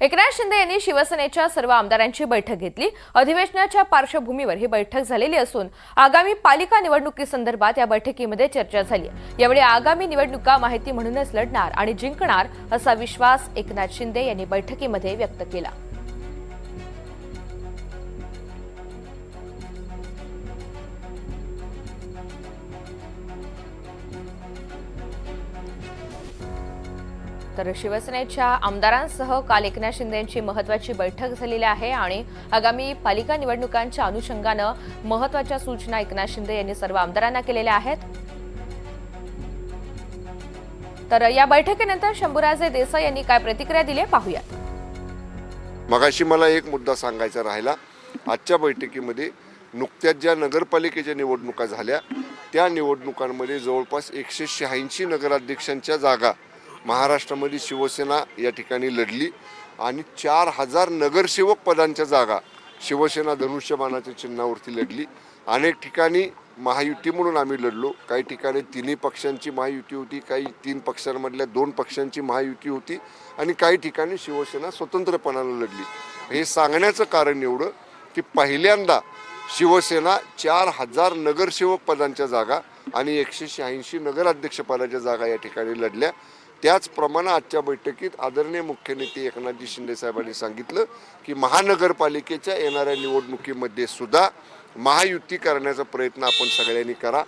एकनाथ शिंदे यांनी शिवसेनेच्या सर्व आमदारांची बैठक घेतली. अधिवेशनाच्या पार्श्वभूमीवर ही बैठक झालेली असून आगामी पालिका निवडणुकीसंदर्भात या बैठकीमध्ये चर्चा झाली यावेळी आगामी निवडणुका माहिती म्हणूनच लढणार आणि जिंकणार असा विश्वास एकनाथ शिंदे यांनी बैठकीमध्ये व्यक्त केला. तर शिवसेनेच्या आमदारांसह काल एकनाथ शिंदे यांची महत्वाची बैठक झालेली आहे आणि आगामी पालिका निवडणुकांच्या अनुषंगानं महत्त्वाच्या सूचना एकनाथ शिंदे यांनी सर्व आमदारांना केलेल्या आहेत. तर या बैठकीनंतर शंभूराजे देसाई यांनी काय प्रतिक्रिया दिली पाहूयात. मगाशी मला एक मुद्दा सांगायचा राहिला. आजच्या बैठकीमध्ये नुकत्याच ज्या नगरपालिकेच्या निवडणुका झाल्या त्या निवडणुकांमध्ये जवळपास एकशे शहाऐंशी नगराध्यक्षांच्या जागा महाराष्ट्रामध्ये शिवसेना या ठिकाणी लढली आणि चार हजार नगरसेवक पदांच्या जागा शिवसेना धनुष्यबाणाच्या चिन्हावरती लढली. अनेक ठिकाणी महायुती म्हणून आम्ही लढलो. काही ठिकाणी तिन्ही पक्षांची महायुती होती काही तीन पक्षांमधल्या दोन पक्षांची महायुती होती आणि काही ठिकाणी शिवसेना स्वतंत्रपणानं लढली. हे सांगण्याचं कारण एवढं की पहिल्यांदा शिवसेना चार हजार नगरसेवक पदांच्या जागा आणि एकशे शहाऐंशी नगराध्यक्षपदाच्या जागा या ठिकाणी लढल्या. त्याचप्रमाणे आजच्या बैठकीत आदरणीय मुख्य नेते एकनाथजी शिंदे साहेबांनी सांगितलं की महानगरपालिकेच्या येणाऱ्या निवडणुकीमध्ये सुद्धा महायुती करण्याचा प्रयत्न आपण सगळ्यांनी करा.